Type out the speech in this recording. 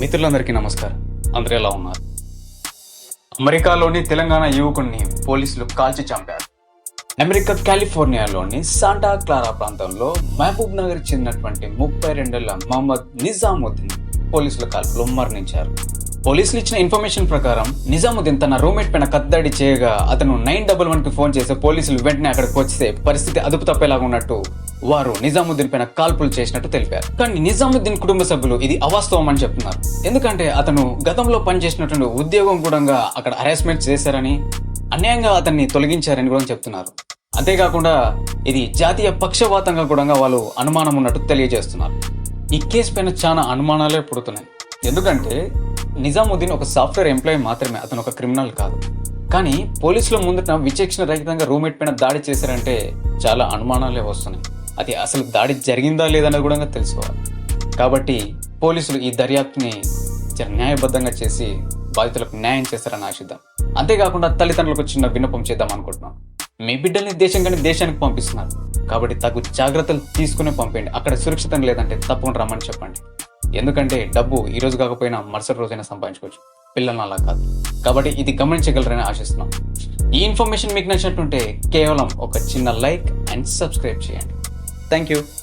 మిత్రులందరికీ నమస్కారం. అందరూ ఎలా ఉన్నారు? అమెరికాలోని తెలంగాణ యువకుడిని పోలీసులు కాల్చి చంపారు. అమెరికా కాలిఫోర్నియాలోని సాంటా క్లారా ప్రాంతంలో మహబూబ్ నగర్ చెందినటువంటి ముప్పై రెండేళ్ళ మహమ్మద్ నిజాముద్దీన్ పోలీసుల కాల్పులో మరణించారు. పోలీసులు ఇచ్చిన ఇన్ఫర్మేషన్ ప్రకారం నిజాముద్దీన్ తన రూమ్మేట్ పైన కత్తడి చేయగా అతను నైన్ డబల్ వన్కి ఫోన్ చేస్తే పోలీసులు వెంటనే అక్కడికి వచ్చితే పరిస్థితి అదుపు తప్పేలాగా ఉన్నట్టు వారు నిజాముద్దీన్ పైన కాల్పులు చేసినట్టు తెలిపారు. కానీ నిజాముద్దీన్ కుటుంబ సభ్యులు ఇది అవాస్తవం అని చెప్తున్నారు. ఎందుకంటే అతను గతంలో పనిచేసినటువంటి ఉద్యోగం కూడా అక్కడ హరాస్మెంట్ చేశారని అన్యాయంగా అతన్ని తొలగించారని కూడా చెప్తున్నారు. అంతేకాకుండా ఇది జాతీయ పక్షపాతంగా కూడా వాళ్ళు అనుమానం ఉన్నట్టు తెలియజేస్తున్నారు. ఈ కేసు పైన చాలా అనుమానాలే పుడుతున్నాయి. ఎందుకంటే నిజాముద్దీన్ ఒక సాఫ్ట్వేర్ ఎంప్లాయీ మాత్రమే అతను ఒక క్రిమినల్ కాదు. కానీ పోలీసుల ముందట విచక్షణ రహితంగా రూమ్మేట్ పైన దాడి చేశారంటే చాలా అనుమానాలే వస్తున్నాయి. అది అసలు దాడి జరిగిందా లేదన్నది కూడా తెలుసుకోవాలి. కాబట్టి పోలీసులు ఈ దర్యాప్తుని న్యాయబద్ధంగా చేసి బాధితులకు న్యాయం చేస్తారని ఆశిద్దాం. అంతేకాకుండా తల్లిదండ్రులకు చిన్న విన్నపం చేద్దాం అనుకుంటున్నాం. మీ బిడ్డల్ని దేశం కానీ దేశానికి పంపిస్తున్నారు. కాబట్టి తగు జాగ్రత్తలు తీసుకునే పంపండి అక్కడ సురక్షితం లేదంటే తప్పకుండా రమ్మని చెప్పండి. ఎందుకంటే డబ్బు ఈ రోజు కాకపోయినా మరుసటి రోజైనా సంపాదించుకోవచ్చు. పిల్లలను అలా కాదు. కాబట్టి ఇది గమనించగలరని ఆశిస్తున్నాం. ఈ ఇన్ఫర్మేషన్ మీకు నచ్చినట్టుంటే కేవలం ఒక చిన్న లైక్ అండ్ సబ్స్క్రైబ్ చేయండి. Thank you.